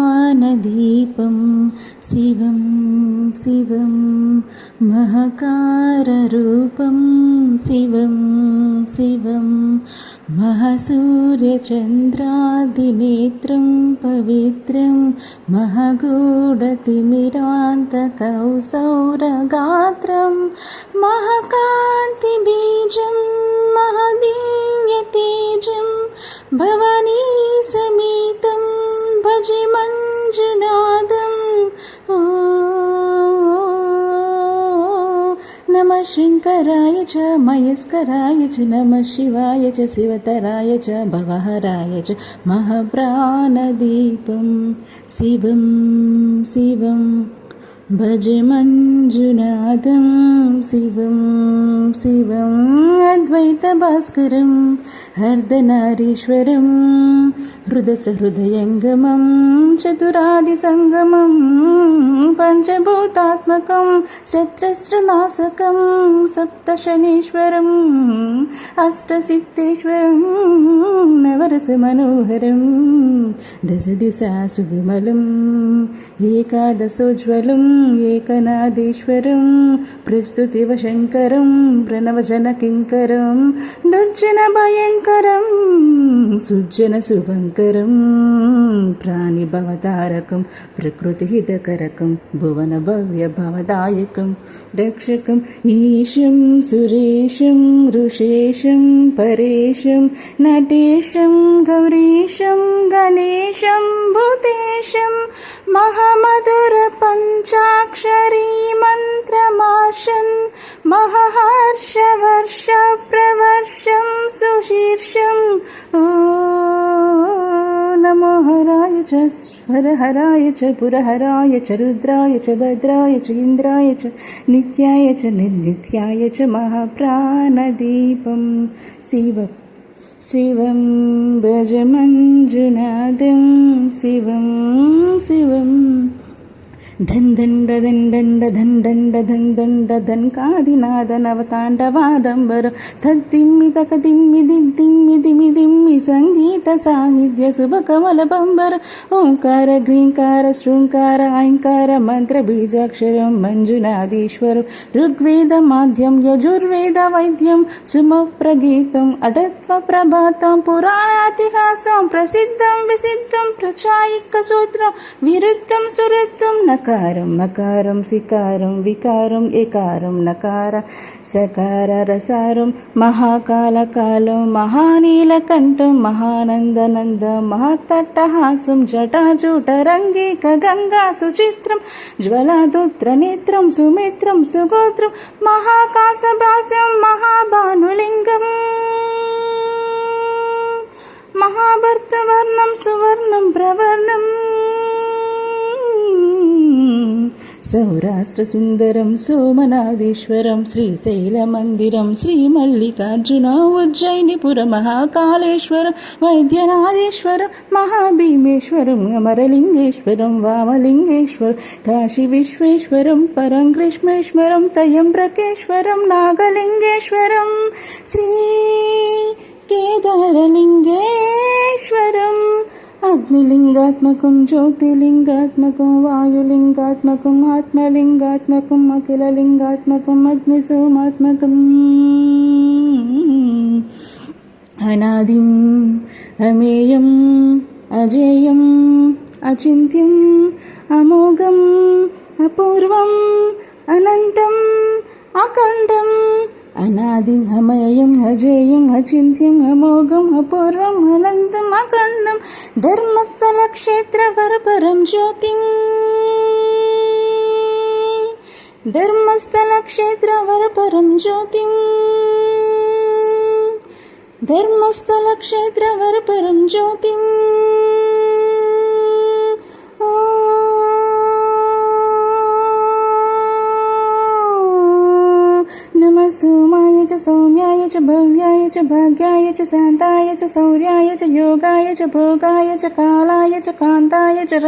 महाप्राणदीपं शिवं शिवं महकाररूपं शिवं शिवं महसूर्यचन्द्रादिनेत्रं पवित्रं महगूढतिमिरान्तकौसौरगात्रं महकान्तिबीजं भवनी समीतं भज मञ्जुनादम् ॐ नमः शङ्कराय च मयस्कराय च नमः शिवाय च शिवतराय च भवहराय च महप्राणदीपं। शिवं शिवं भज मञ्जुनाथं शिवं शिवम् అద్వైతభాస్కరం అర్ధనారీశ్వరం హృదసహృదయంగమం చతురాదిసంగమం పంచభూతాత్మకం శత్రస్రనాశకం సప్తశనీశ్వరం అష్టసిద్ధేశ్వరం నవరసమనోహరం దశదిశా సువిమలం ఏకాదశోజ్వలం ఏకనాదేశ్వరం ప్రస్తుతివ శంకరం ప్రణవజనకింకరం प्रणवजनकिङ्करं दुर्जनभयङ्करं सुज्जनशुभङ्करं प्राणिभवतारकं प्रकृतिहितकरकं भुवनभव्यभवदायकं रक्षकम् ईशं सुरेशं ऋषेशं परेशं नटेशं गौरीशं गणेशं भूतेशं महामधुरपञ्चाक्षरी मन्त्रमाशन् महहर्षवर्षप्रवर्षं च स्वरहराय च पुरहराय च रुद्राय च भद्राय च इन्द्राय च नित्याय च निर्नित्याय च महाप्राणदीपं शिव शिवं भजमञ्जुनादं शिवं शिवम् ధన్ దండ దండండ దండండ ధన్ దండ ధన్ కాదినాద నవతాండవాడంబర తద్దిమ్మి తక దిమ్మి దిమ్మి దిమి దిమ్మి సంగీత సాన్నిధ్య శుభ కమల బంబరు ఓంకార గ్రీంకార శృంకార ఐంకార మంత్ర బీజాక్షరం మంజునాదీశ్వరం ఋగ్వేద మాధ్యం యజుర్వేద వైద్యం సుమ ప్రగీతం అటత్వ ప్రభాతం పురాణాతిహాసం ప్రసిద్ధం విసిద్ధం ప్రచాయిక సూత్రం విరుద్ధం సురుద్ధం నక అకారం మకారం సికారం వికారం ఏకారం నకార సకార రసారం మహాకాలకాలం మహానీలకంఠం మహానందనంద మహాతట్టహాసం జటాజూట రంగేక గంగా సుచిత్రం జ్వలదుత్ర నేత్రం సుమిత్రం సుగోత్రం మహాకాశభాసం మహాభానులింగం మహాభర్తవర్ణం సువర్ణం ప్రవర్ణం. సౌరాష్ట్రసుందరం సోమనాథీశ్వరం శ్రీశైలమందిరం శ్రీమల్లికార్జున ఉజ్జయినిపుర మహాకాళేశ్వరం వైద్యనాథేశ్వరం మహాభీమేశ్వరం అమరలింగేశ్వరం వామలింగేశ్వరం కాశీ విశ్వేశ్వరం పరం కృష్ణేశ్వరం తయంబ్రకేశ్వరం నాగలింగేశ్వరం శ్రీ కేదారలింగేశ్వరం అగ్నిలింగాత్మకం జ్యోతిలింగాత్మకం వాయులింగాత్మకం ఆత్మలింగాత్మకం అఖిలలింగాత్మకం అగ్నిసోమాత్మకం. అనాదిం అమేయం అజేయం అచింత్యం అమోఘం అపూర్వం అనంతం అఖండం अनादिं हमयं हजेयं हचिन्त्यं हमयुं अजेयुं अचिन्त्यं अमोघं अपूर्वं धर्मस्थलक्षेत्रवरपरं धर्मस्थलक्षेत्रवर धर्मस्थलक्षेत्रवरपरं ज्योतिम् नमः सोमाय च सौम्याय च भव्याय च भाग्याय च शान्ताय च शौर्याय च योगाय च भोगाय च कालाय च कान्ताय च